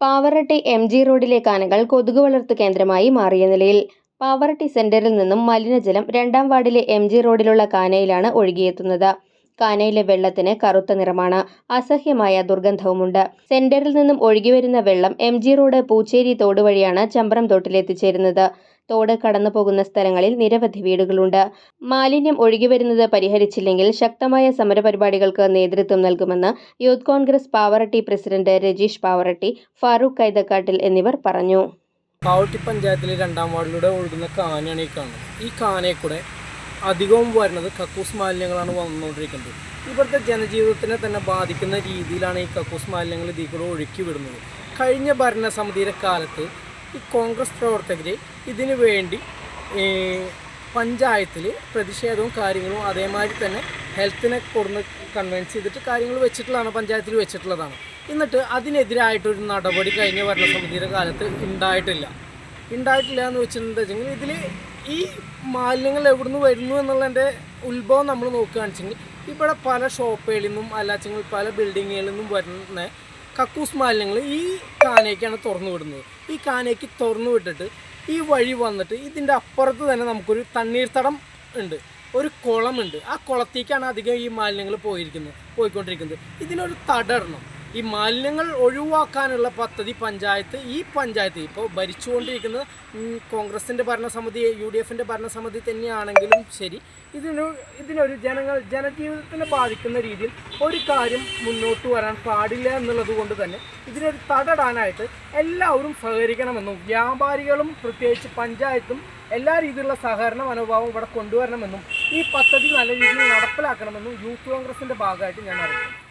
Pavaratti M G റോഡിലെ കാനകൾ കൊതുക് വളർത്തു കേന്ദ്രമായി മാറിയ നിലയിൽ പാവറട്ടി സെന്ററിൽ നിന്നും മലിനജലം രണ്ടാം വാർഡിലെ എം ജി റോഡിലുള്ള കാനയിലാണ് ഒഴുകിയെത്തുന്നത്. കാനയിലെ വെള്ളത്തിന് കറുത്ത നിറമാണ്. അസഹ്യമായ ദുർഗന്ധവുമുണ്ട്. സെന്ററിൽ നിന്നും ഒഴുകിവരുന്ന വെള്ളം എം ജി റോഡ് പൂച്ചേരി തോട് വഴിയാണ് ചമ്പ്രം തോട്ടിലെത്തിച്ചേരുന്നത് തോട് കടന്നു പോകുന്ന സ്ഥലങ്ങളിൽ നിരവധി വീടുകളുണ്ട്. മാലിന്യം ഒഴുകിവരുന്നത് പരിഹരിച്ചില്ലെങ്കിൽ ശക്തമായ സമരപരിപാടികൾക്ക് നേതൃത്വം നൽകുമെന്ന് യൂത്ത് കോൺഗ്രസ് പാവറട്ടി പ്രസിഡന്റ് രജീഷ് പാവറട്ടി ഫാറൂഖ് കൈതക്കാട്ടിൽ എന്നിവർ പറഞ്ഞു. കാവട്ടി പഞ്ചായത്തിലെ രണ്ടാം വാർഡിലൂടെ ഒഴുകുന്ന കാനയാണ് ഈ കാണുന്നത്. ഈ കാനയെ കൂടെ അധികവും വരുന്നത് കക്കൂസ് മാലിന്യങ്ങളാണ് വന്നുകൊണ്ടിരിക്കുന്നത്. ഇവിടുത്തെ ജനജീവിതത്തിനെ തന്നെ ബാധിക്കുന്ന രീതിയിലാണ് ഈ കക്കൂസ് മാലിന്യങ്ങൾ ഇതിൽ കൂടെ ഒഴുക്കി വിടുന്നത് കഴിഞ്ഞ ഭരണസമിതിയുടെ കാലത്ത് കോൺഗ്രസ് പ്രവർത്തകർ ഇതിനു വേണ്ടി പഞ്ചായത്തിൽ പ്രതിഷേധവും കാര്യങ്ങളും അതേമാതിരി തന്നെ ഹെൽത്തിനെ കൊടുന്ന് കൺവിൻസ് ചെയ്തിട്ട് കാര്യങ്ങൾ വെച്ചിട്ടുള്ളതാണ് പഞ്ചായത്തിൽ വെച്ചിട്ടുള്ളതാണ്. എന്നിട്ട് അതിനെതിരായിട്ടൊരു നടപടി കഴിഞ്ഞ ഭരണസമിതിയുടെ കാലത്ത് ഉണ്ടായിട്ടില്ല ഉണ്ടായിട്ടില്ല എന്ന് വെച്ചിട്ടുണ്ടെങ്കിൽ ഇതിൽ ഈ മാലിന്യങ്ങൾ എവിടുന്ന് വരുന്നു എന്നുള്ളതിന്റെ ഉത്ഭവം നമ്മൾ നോക്കുകയാണെന്ന് വെച്ചെങ്കിൽ ഇവിടെ പല ഷോപ്പുകളിൽ നിന്നും അല്ലാച്ചെങ്കിൽ പല ബിൽഡിങ്ങുകളിൽ നിന്നും വരുന്ന കക്കൂസ് മാലിന്യങ്ങൾ ഈ കാനയ്ക്കാണ് തുറന്നു വിടുന്നത്. ഈ കാനയ്ക്ക് തുറന്നു വിട്ടിട്ട് ഈ വഴി വന്നിട്ട് ഇതിന്റെ അപ്പുറത്ത് തന്നെ നമുക്കൊരു തണ്ണീർത്തടം ഉണ്ട്. ഒരു കുളമുണ്ട്. ആ കുളത്തേക്കാണ് അധികം ഈ മാലിന്യങ്ങൾ പോയിരിക്കുന്നത് പോയിക്കൊണ്ടിരിക്കുന്നത്. ഇതിനൊരു തടരണം. ഈ മാലിന്യങ്ങൾ ഒഴിവാക്കാനുള്ള പദ്ധതി പഞ്ചായത്ത് ഈ പഞ്ചായത്ത് ഇപ്പോൾ ഭരിച്ചുകൊണ്ടിരിക്കുന്നത് കോൺഗ്രസിന്റെ ഭരണസമിതി യു ഡി എഫിന്റെ ഭരണസമിതി തന്നെയാണെങ്കിലും ശരി. ഇതിനു ഇതിനൊരു ജനങ്ങൾ ജനജീവിതത്തിനെ ബാധിക്കുന്ന രീതിയിൽ ഒരു കാര്യം മുന്നോട്ട് വരാൻ പാടില്ല എന്നുള്ളത് കൊണ്ട് തന്നെ ഇതിനൊരു തടടാനായിട്ട് എല്ലാവരും സഹകരിക്കണമെന്നും വ്യാപാരികളും പ്രത്യേകിച്ച് പഞ്ചായത്തും എല്ലാ രീതിയിലുള്ള സഹകരണ മനോഭാവം ഇവിടെ കൊണ്ടുവരണമെന്നും ഈ പദ്ധതി നല്ല രീതിയിൽ നടപ്പിലാക്കണമെന്നും യൂത്ത് കോൺഗ്രസിന്റെ ഭാഗമായിട്ട് ഞാൻ അറിയിക്കുന്നു.